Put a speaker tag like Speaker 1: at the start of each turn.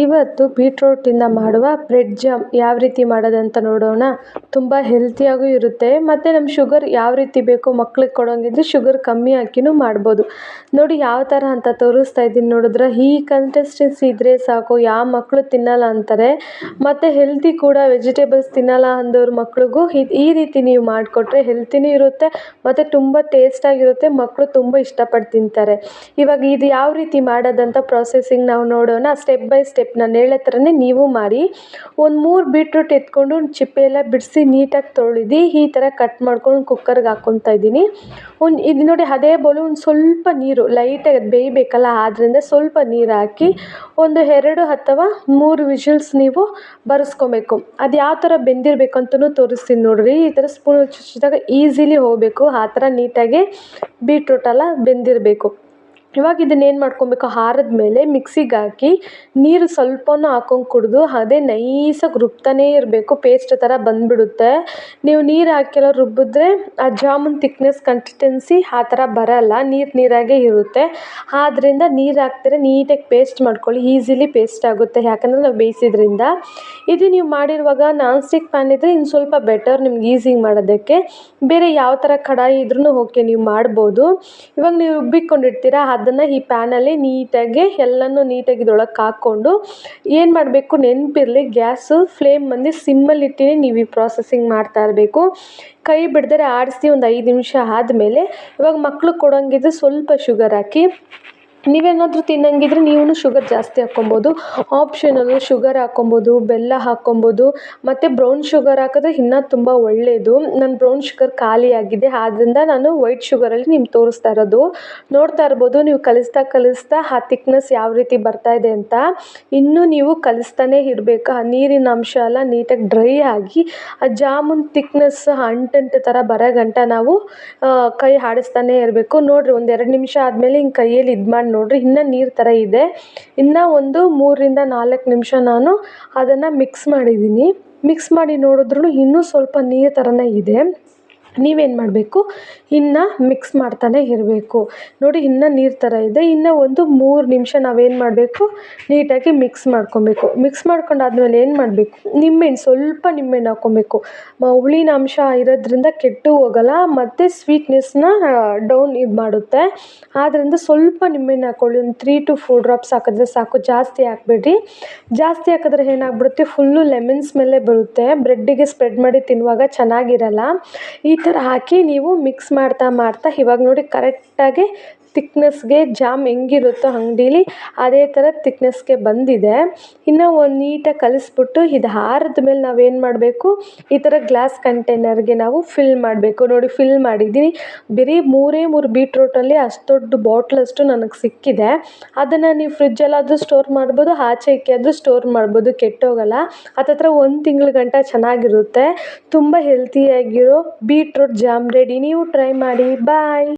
Speaker 1: ಇವತ್ತು ಬೀಟ್ರೂಟಿಂದ ಮಾಡುವ bread jam ಯಾವ ರೀತಿ ಮಾಡೋದಂತ ನೋಡೋಣ. ತುಂಬ ಹೆಲ್ತಿಯಾಗೂ ಇರುತ್ತೆ. ಮತ್ತು ನಮ್ಮ ಶುಗರ್ ಯಾವ ರೀತಿ ಬೇಕೋ ಮಕ್ಳಿಗೆ ಕೊಡೋಂಗಿದ್ರೆ ಶುಗರ್ ಕಮ್ಮಿ ಹಾಕಿನೂ ಮಾಡ್ಬೋದು. ನೋಡಿ ಯಾವ ಥರ ಅಂತ ತೋರಿಸ್ತಾ ಇದ್ದೀನಿ ನೋಡಿದ್ರೆ? ಈ ಕನ್ಸಿಸ್ಟೆನ್ಸಿ ಇದ್ದರೆ ಸಾಕು, ಯಾವ ಮಕ್ಕಳು ತಿನ್ನಲ್ಲ ಅಂತಾರೆ. ಮತ್ತು ಹೆಲ್ತಿ ಕೂಡ ವೆಜಿಟೇಬಲ್ಸ್ ತಿನ್ನಲ್ಲ ಅಂದವ್ರ ಮಕ್ಳಿಗೂ ಈ ರೀತಿ ನೀವು ಮಾಡಿಕೊಟ್ರೆ ಹೆಲ್ತಿನೂ ಇರುತ್ತೆ, ಮತ್ತು ತುಂಬ ಟೇಸ್ಟಾಗಿರುತ್ತೆ ಮಕ್ಕಳು ತುಂಬ ಇಷ್ಟಪಟ್ಟು ತಿಂತಾರೆ. ಇವಾಗ ಇದು ಯಾವ ರೀತಿ ಮಾಡೋದಂತ ಪ್ರೊಸೆಸಿಂಗ್ ನಾವು ನೋಡೋಣ. ಸ್ಟೆಪ್ ಬೈ ಸ್ಟೆಪ್ ನಾನು ಹೇಳೋ ಥರನೇ ನೀವು ಮಾಡಿ. ಒಂದು ಮೂರು ಬೀಟ್ರೂಟ್ ಎತ್ಕೊಂಡು ಚಿಪ್ಪೆ ಎಲ್ಲ ಬಿಡಿಸಿ ನೀಟಾಗಿ ತೊಳೆದು ಈ ಥರ ಕಟ್ ಮಾಡ್ಕೊಂಡು ಕುಕ್ಕರ್ಗೆ ಹಾಕ್ಕೊತಾ ಇದ್ದೀನಿ. ಒಂದು ಇದು ನೋಡಿ ಅದೇ ಬೋಲು ಒಂದು ಸ್ವಲ್ಪ ನೀರು ಲೈಟಾಗಿ ಅದು ಬೇಯಬೇಕಲ್ಲ ಆದ್ದರಿಂದ ಸ್ವಲ್ಪ ನೀರು ಹಾಕಿ ಒಂದು ಎರಡು ಅಥವಾ ಮೂರು ವಿಷಲ್ಸ್ ನೀವು ಬರೆಸ್ಕೊಬೇಕು. ಅದು ಯಾವ ಥರ ಬೆಂದಿರಬೇಕು ಅಂತಲೂ ತೋರಿಸ್ತೀನಿ ನೋಡಿರಿ. ಈ ಥರ ಸ್ಪೂನ್ ಚುಚ್ಚಿದಾಗ ಈಸಿಲಿ ಹೋಗಬೇಕು. ಆ ಥರ ನೀಟಾಗಿ ಬೀಟ್ರೂಟೆಲ್ಲ ಬೆಂದಿರಬೇಕು. ಇವಾಗ ಇದನ್ನ ಏನು ಮಾಡ್ಕೊಬೇಕು? ಹಾರದ ಮೇಲೆ ಮಿಕ್ಸಿಗೆ ಹಾಕಿ ನೀರು ಸ್ವಲ್ಪನೂ ಹಾಕೊಂಡು ಕುಡಿದು ಅದೇ ನೈಸಾಗಿ ರುಬ್ತಾನೇ ಇರಬೇಕು. ಪೇಸ್ಟ್ ಥರ ಬಂದುಬಿಡುತ್ತೆ. ನೀವು ನೀರು ಹಾಕಿಲ್ಲ ರುಬ್ಬಿದ್ರೆ ಆ ಜಾಮೂನ್ ತಿಕ್ನೆಸ್ ಕನ್ಸಿಸ್ಟೆನ್ಸಿ ಆ ಥರ ಬರೋಲ್ಲ. ನೀರು ನೀರಾಗೇ ಇರುತ್ತೆ. ಆದ್ದರಿಂದ ನೀರು ಹಾಕ್ದಿರ ನೀಟಾಗಿ ಪೇಸ್ಟ್ ಮಾಡ್ಕೊಳ್ಳಿ. ಈಸಿಲಿ ಪೇಸ್ಟ್ ಆಗುತ್ತೆ. ಯಾಕಂದರೆ ನಾವು ಬೇಯಿಸಿದ್ರಿಂದ. ಇದು ನೀವು ಮಾಡಿರುವಾಗ ನಾನ್ ಸ್ಟಿಕ್ ಪ್ಯಾನ್ ಇದ್ದರೆ ಇನ್ನು ಸ್ವಲ್ಪ ಬೆಟರ್ ನಿಮ್ಗೆ ಈಸಿಗೆ ಮಾಡೋದಕ್ಕೆ. ಬೇರೆ ಯಾವ ಥರ ಕಡಾಯಿ ಇದ್ರೂ ಓಕೆ ನೀವು ಮಾಡ್ಬೋದು. ಇವಾಗ ನೀವು ರುಬ್ಬಿಕೊಂಡಿರ್ತೀರ, ಅದನ್ನು ಈ ಪ್ಯಾನಲ್ಲಿ ನೀಟಾಗಿ ಎಲ್ಲನೂ ನೀಟಾಗಿ ಇದೊಳಗೆ ಹಾಕ್ಕೊಂಡು ಏನು ಮಾಡಬೇಕು ನೆನಪಿರಲಿ, ಗ್ಯಾಸು ಫ್ಲೇಮ್ ಬಂದು ಇಟ್ಟಿನೇ, ನೀವು ಈ ಪ್ರಾಸೆಸಿಂಗ್ ಮಾಡ್ತಾ ಇರಬೇಕು. ಕೈ ಬಿಡ್ದರೆ ಆಡಿಸಿ ಒಂದು ಐದು ನಿಮಿಷ ಆದಮೇಲೆ ಇವಾಗ ಮಕ್ಕಳು ಕೊಡೋಂಗಿದ್ರೆ ಸ್ವಲ್ಪ ಶುಗರ್ ಹಾಕಿ. ನೀವೇನಾದರೂ ತಿನ್ನಂಗಿದ್ರೆ ನೀವು ಶುಗರ್ ಜಾಸ್ತಿ ಹಾಕ್ಕೊಬೋದು. ಆಪ್ಷನಲ್ಲು ಶುಗರ್ ಹಾಕ್ಕೊಬೋದು, ಬೆಲ್ಲ ಹಾಕ್ಕೊಬೋದು, ಮತ್ತು ಬ್ರೌನ್ ಶುಗರ್ ಹಾಕಿದ್ರೆ ಇನ್ನೂ ತುಂಬ ಒಳ್ಳೆಯದು ನನ್ನ ಬ್ರೌನ್ ಶುಗರ್ ಖಾಲಿಯಾಗಿದೆ ಆದ್ದರಿಂದ ನಾನು ವೈಟ್ ಶುಗರಲ್ಲಿ ನಿಮ್ಗೆ ತೋರಿಸ್ತಾ ಇರೋದು. ನೋಡ್ತಾ ಇರ್ಬೋದು, ನೀವು ಕಲಿಸ್ತಾ ಕಲಿಸ್ತಾ ಆ ತಿಕ್ನೆಸ್ ಯಾವ ರೀತಿ ಬರ್ತಾ ಇದೆ ಅಂತ. ಇನ್ನೂ ನೀವು ಕಲಿಸ್ತಾನೇ ಇರಬೇಕು. ಆ ನೀರಿನ ಅಂಶ ಎಲ್ಲ ನೀಟಾಗಿ ಡ್ರೈ ಆಗಿ, ಆ ಜಾಮೂನ್ ತಿಕ್ನೆಸ್ ಅಂಟಂಟು ಥರ ಬರೋ ಗಂಟ ನಾವು ಕೈ ಹಾಡಿಸ್ತಾನೆ ಇರಬೇಕು. ನೋಡಿರಿ ಒಂದು ಎರಡು ನಿಮಿಷ ಆದಮೇಲೆ ಹಿಂಗೆ ಕೈಯಲ್ಲಿ ಇದು ಮಾಡಿ ನೋಡಿರಿ, ಇನ್ನೂ ನೀರು ಥರ ಇದೆ. ಇನ್ನೂ ಒಂದು ಮೂರರಿಂದ ನಾಲ್ಕು ನಿಮಿಷ ನಾನು ಅದನ್ನು ಮಿಕ್ಸ್ ಮಾಡಿದ್ದೀನಿ. ಮಿಕ್ಸ್ ಮಾಡಿ ನೋಡಿದ್ರೂ ಇನ್ನೂ ಸ್ವಲ್ಪ ನೀರು ಥರನೇ ಇದೆ. ನೀವೇನು ಮಾಡಬೇಕು? ಇನ್ನು ಮಿಕ್ಸ್ ಮಾಡ್ತಾನೆ ಇರಬೇಕು. ನೋಡಿ, ಇನ್ನು ನೀರು ಥರ ಇದೆ. ಇನ್ನು ಒಂದು ಮೂರು ನಿಮಿಷ ನಾವೇನು ಮಾಡಬೇಕು? ನೀಟಾಗಿ ಮಿಕ್ಸ್ ಮಾಡ್ಕೊಬೇಕು. ಮಿಕ್ಸ್ ಮಾಡ್ಕೊಂಡಾದ್ಮೇಲೆ ಏನು ಮಾಡಬೇಕು? ನಿಂಬೆಹಣ್ಣು, ಸ್ವಲ್ಪ ನಿಂಬೆಹಣ್ಣು ಹಾಕ್ಕೊಬೇಕು ಹುಳಿನ ಅಂಶ ಇರೋದ್ರಿಂದ ಕೆಟ್ಟು ಹೋಗಲ್ಲ, ಮತ್ತು ಸ್ವೀಟ್ನೆಸ್ನ ಡೌನ್ ಇದು ಮಾಡುತ್ತೆ. ಆದ್ದರಿಂದ ಸ್ವಲ್ಪ ನಿಂಬೆಹಣ್ಣು ಹಾಕ್ಕೊಳ್ಳಿ ಒಂದು ತ್ರೀ ಟು ಫೋರ್ ಡ್ರಾಪ್ಸ್ ಹಾಕಿದ್ರೆ ಸಾಕು. ಜಾಸ್ತಿ ಹಾಕಬೇಡಿ. ಜಾಸ್ತಿ ಹಾಕಿದ್ರೆ ಏನಾಗ್ಬಿಡುತ್ತೆ? ಫುಲ್ಲು ಲೆಮನ್ ಸ್ಮೆಲ್ಲೇ ಬರುತ್ತೆ. ಬ್ರೆಡ್ಡಿಗೆ ಸ್ಪ್ರೆಡ್ ಮಾಡಿ ತಿನ್ನುವಾಗ ಚೆನ್ನಾಗಿರಲ್ಲ. ಈ ಥರ ಹಾಕಿ ನೀವು ಮಿಕ್ಸ್ ಮಾಡ್ತಾ ಮಾಡ್ತಾ ಇವಾಗ ನೋಡಿ ಕರೆಕ್ಟಾಗಿ ತಿಕ್ನೆಸ್ಗೆ ಜಾಮ್ ಹೆಂಗಿರುತ್ತೋ ಅಂಗಡೀಲಿ ಅದೇ ಥರ ತಿಕ್ನೆಸ್ಗೆ ಬಂದಿದೆ. ಇನ್ನು ಒಂದು ನೀಟಾಗಿ ಕಲಿಸ್ಬಿಟ್ಟು ಇದು ಆರಿದ ಮೇಲೆ ನಾವೇನು ಮಾಡಬೇಕು? ಈ ಥರ ಗ್ಲಾಸ್ ಕಂಟೈನರ್ಗೆ ನಾವು ಫಿಲ್ ಮಾಡಬೇಕು. ನೋಡಿ ಫಿಲ್ ಮಾಡಿದ್ದೀನಿ. ಬರೀ ಮೂರೇ ಮೂರು ಬೀಟ್ರೋಟಲ್ಲಿ ಅಷ್ಟು ದೊಡ್ಡ ಬಾಟ್ಲಷ್ಟು ನನಗೆ ಸಿಕ್ಕಿದೆ. ಅದನ್ನು ನೀವು ಫ್ರಿಜ್ಜಲ್ಲಾದರೂ ಸ್ಟೋರ್ ಮಾಡ್ಬೋದು, ಆಚೆ ಆದರೂ ಸ್ಟೋರ್ ಮಾಡ್ಬೋದು, ಕೆಟ್ಟೋಗಲ್ಲ. ಹತ್ತತ್ರ ಒಂದು ತಿಂಗಳ ಗಂಟ ಚೆನ್ನಾಗಿರುತ್ತೆ. ತುಂಬ ಹೆಲ್ತಿಯಾಗಿರೋ ಬೀಟ್ರೋಟ್ ಜಾಮ್ ರೆಡಿ ನೀವು ಟ್ರೈ ಮಾಡಿ. ಬಾಯ್